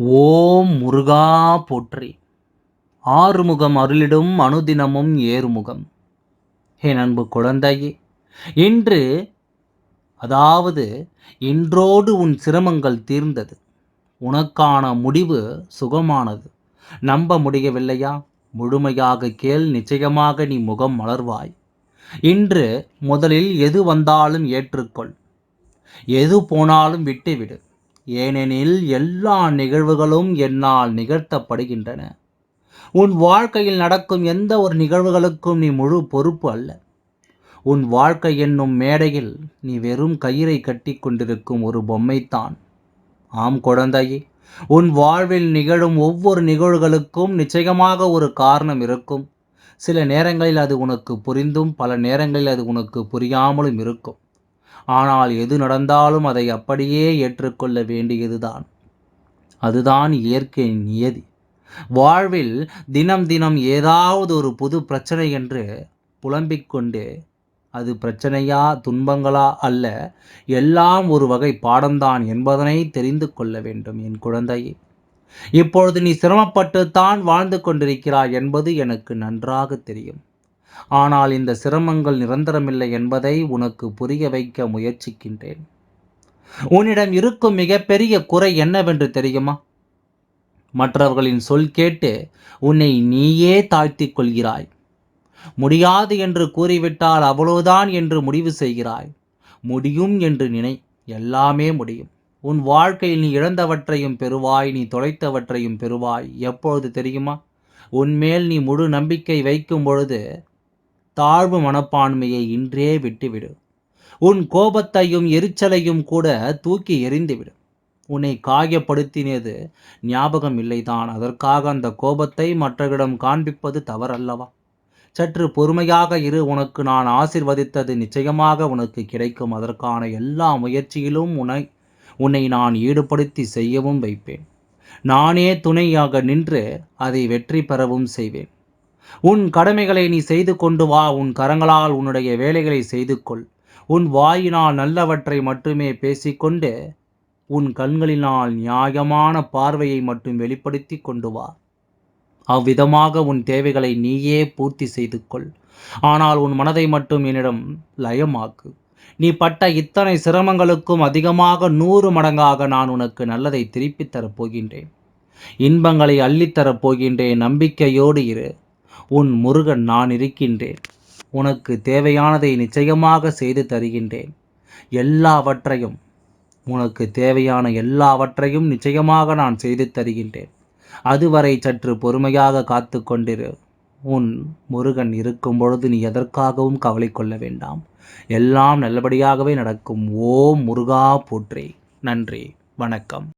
ஓம் முருகா போற்றி. ஆறுமுகம் அருளிடும் அனுதினமும் ஏறுமுகம். என் அன்பு குழந்தையே இன்று அதாவது இன்றோடு உன் சிரமங்கள் தீர்ந்தது. உனக்கான முடிவு சுகமானது. நம்ப முடியவில்லையா? முழுமையாக கேள் நிச்சயமாக நீ முகம் மலர்வாய். இன்று முதலில் எது வந்தாலும் ஏற்றுக்கொள். எது போனாலும் விட்டுவிடு. ஏனெனில் எல்லா நிகழ்வுகளும் என்னால் நிகழ்த்தப்படுகின்றன. உன் வாழ்க்கையில் நடக்கும் எந்த ஒரு நிகழ்வுகளுக்கும் நீ முழு பொறுப்பு அல்ல. உன் வாழ்க்கை என்னும் மேடையில் நீ வெறும் கயிறை கட்டி கொண்டிருக்கும் ஒரு பொம்மைத்தான். ஆம் குழந்தையே உன் வாழ்வில் நிகழும் ஒவ்வொரு நிகழ்வுகளுக்கும் நிச்சயமாக ஒரு காரணம் இருக்கும். சில நேரங்களில் அது உனக்கு புரிந்தும் பல நேரங்களில் அது உனக்கு புரியாமலும் இருக்கும். ஆனால் எது நடந்தாலும் அதை அப்படியே ஏற்றுக்கொள்ள வேண்டியதுதான். அதுதான் இயற்கை நியதி. வாழ்வில் தினம் தினம் ஏதாவது ஒரு புது பிரச்சனை என்று புலம்பிக் கொண்டு அது பிரச்சனையா துன்பங்களா அல்ல எல்லாம் ஒரு வகை பாடம்தான் என்பதனை தெரிந்து கொள்ள வேண்டும் என் குழந்தையே. இப்பொழுது நீ சிரமப்பட்டுத்தான் வாழ்ந்து கொண்டிருக்கிறாய் என்பது எனக்கு நன்றாக தெரியும். ஆனால் இந்த சிரமங்கள் நிரந்தரமில்லை என்பதை உனக்கு புரிய வைக்க முயற்சிக்கின்றேன். உன்னிடம் இருக்கும் மிகப்பெரிய குறை என்னவென்று தெரியுமா? மற்றவர்களின் சொல் கேட்டு உன்னை நீயே தாழ்த்திக் கொள்கிறாய். முடியாது என்று கூறிவிட்டால் அவ்வளவுதான் என்று முடிவு செய்கிறாய். முடியும் என்று நினை எல்லாமே முடியும். உன் வாழ்க்கையில் நீ இழந்தவற்றையும் பெறுவாய் நீ தொலைத்தவற்றையும் பெறுவாய். எப்பொழுது தெரியுமா? உன்மேல் நீ முழு நம்பிக்கை வைக்கும் பொழுது தாழ்வு மனப்பான்மையை இன்றே விட்டுவிடு. உன் கோபத்தையும் எரிச்சலையும் கூட தூக்கி எறிந்துவிடு. உன்னை காயப்படுத்தினது ஞாபகம் இல்லைதான். அதற்காக அந்த கோபத்தை மற்றவரிடம் காண்பிப்பது தவறல்லவா? சற்று பொறுமையாக இரு. உனக்கு நான் ஆசிர்வதித்தது நிச்சயமாக உனக்கு கிடைக்கும். அதற்கான எல்லா முயற்சியிலும் உன்னை உன்னை நான் ஈடுபடுத்தி செய்யவும் வைப்பேன். நானே துணையாக நின்று அதை வெற்றி பெறவும் செய்வேன். உன் கடமைகளை நீ செய்து கொண்டு வா உன் கரங்களால் உன்னுடைய வேலைகளை செய்து கொள் உன் வாயினால் நல்லவற்றை மட்டுமே பேசிக்கொண்டு உன் கண்களினால் நியாயமான பார்வையை மட்டும் வெளிப்படுத்தி கொண்டு வா. அவ்விதமாக உன் தேவைகளை நீயே பூர்த்தி செய்து கொள் ஆனால் உன் மனதை மட்டும் என்னிடம் லயமாக்கு. நீ பட்ட இத்தனை சிரமங்களுக்கும் அதிகமாக நூறு மடங்காக நான் உனக்கு நல்லதை திருப்பித் தரப் போகின்றேன் இன்பங்களை அள்ளித்தரப் போகின்றேன் நம்பிக்கையோடு இரு. உன் முருகன் நான் இருக்கின்றேன். உனக்கு தேவையானதை நிச்சயமாக செய்து தருகின்றேன். எல்லாவற்றையும் உனக்கு தேவையான எல்லாவற்றையும் நிச்சயமாக நான் செய்து தருகின்றேன். அதுவரை சற்று பொறுமையாக காத்து கொண்டிரு. உன் முருகன் இருக்கும் பொழுது நீ எதற்காகவும் கவலை கொள்ள வேண்டாம். எல்லாம் நல்லபடியாகவே நடக்கும். ஓம் முருகா போற்றே. நன்றி. வணக்கம்.